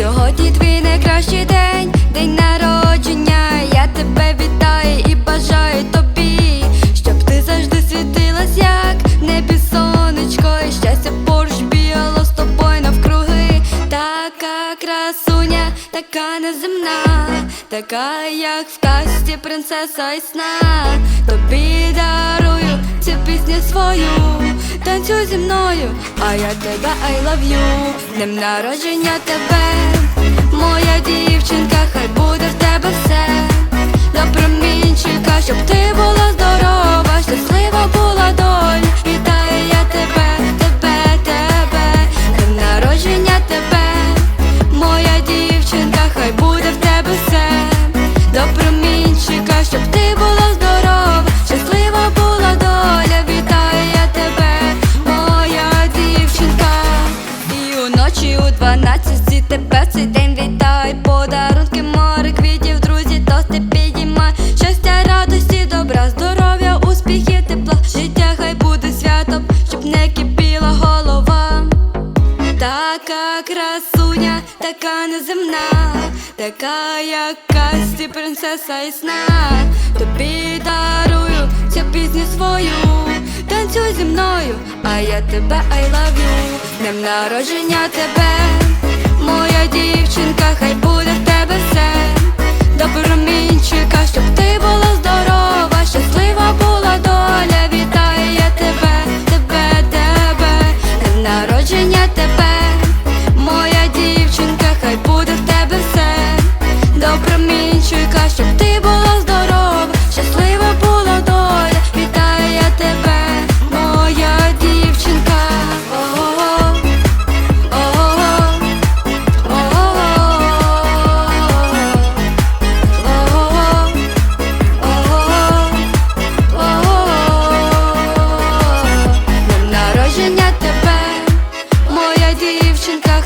Сьогодні твій найкращий день, день народження. Я тебе вітаю і бажаю тобі, щоб ти завжди світилась, як небі сонечко, і щастя поруч бігало з тобою навкруги. Така красуня, така неземна, така, як в касті принцеса і сна. Тобі дарую цю пісню свою, танцюй зі мною, а я тебе I love you. Днем народження тебе, моя дівчинка, хай буде в тебе все уночі у дванадцяті тебе в цей день вітай Подарунки, море, квітів, друзі, тости підіймай. Щастя, радості, добра, здоров'я, успіхів, тепла. Життя хай буде святом, щоб не кипіла голова. Така красуня, така неземна, така як в касті принцеса і сна. Тобі дарую мною, а я тебе I love you. Днем народження тебе, моя дівчинка, хай буде в тебе все. До промінчика,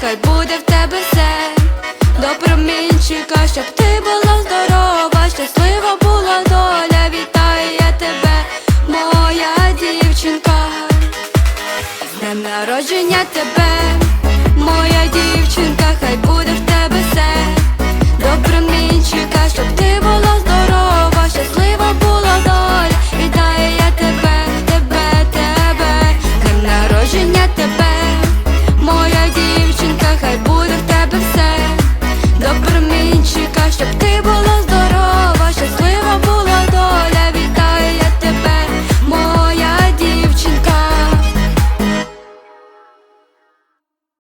хай буде в тебе все до промінчика, щоб ти була здорова, щаслива була доля. Вітаю я тебе, моя дівчинка. З Днем народження тебе.